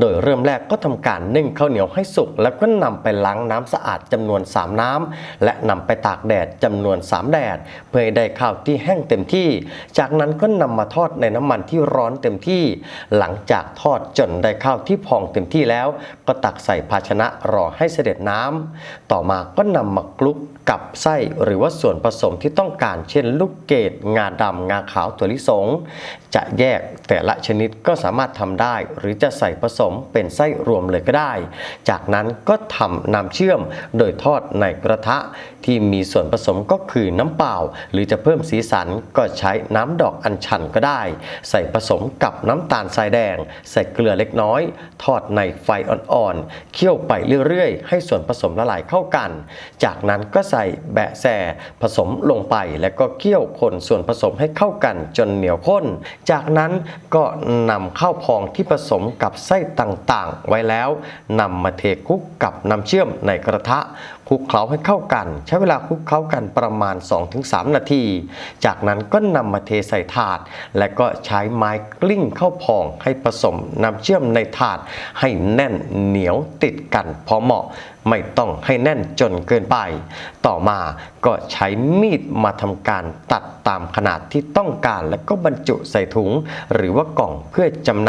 โดยเริ่มแรกก็ทำการนึ่งข้าวเหนียวให้สุก แล้วก็นำไปล้างน้ำสะอาดจำนวน 3 น้ำและนำไปตากแดดจำนวน 3 แดด เพื่อให้ได้ข้าวที่แห้งเต็มที่ จากนั้นก็นำมาทอดในน้ำมันที่ร้อนเต็มที่ หลังจากทอดจนได้ข้าวที่พองเต็มที่แล้ว ก็ตักใส่ภาชนะรอให้เสด็จน้ำต่อมาก็นำมาคลุกกับไส้หรือว่าส่วนผสมที่ต้องการเช่น ลูกเกดงาดำงาขาวถั่วลิสง จะแยกแต่ละชนิดก็สามารถทำได้ หรือจะใส่ผสมเป็นไส้รวมเลยก็ได้ จากนั้นก็ทำน้ำเชื่อมโดยทอดในกระทะ ที่มีส่วนผสมก็คือน้ำเปล่า หรือจะเพิ่มสีสันก็ใช้น้ำดอกอัญชันก็ได้ ใส่ผสมกับน้ำตาลทรายแดง ใส่เกลือเล็กน้อย ทอดในไฟอ่อนๆเคี่ยวไปเรื่อยๆ ให้ส่วนผสมละลายเข้ากัน จากนั้นก็ใส่แบะแสผสมลงไปแล้วก็เคี่ยวคนส่วนผสมให้เข้ากันจนเหนียวข้น จากนั้นก็นำข้าวพองที่ผสมกับไส้ต่างๆ ไว้แล้วนำมาเทคลุกกับน้ำเชื่อมในกระทะคลุกเคล้าให้เข้ากัน ใช้เวลาคลุกเคล้ากันประมาณ 2-3 นาที จากนั้นก็นำมาเทใส่ถาด และก็ใช้ไม้กลิ้งเข้าพองให้ผสมน้ำเชื่อมในถาด ให้แน่นเหนียวติดกันพอเหมาะไม่ต้องให้แน่นจนเกินไป ต่อมาก็ใช้มีดมาทำการตัดตามขนาดที่ต้องการ แล้วก็บรรจุใส่ถุง หรือว่ากล่องเพื่อจำหน่าย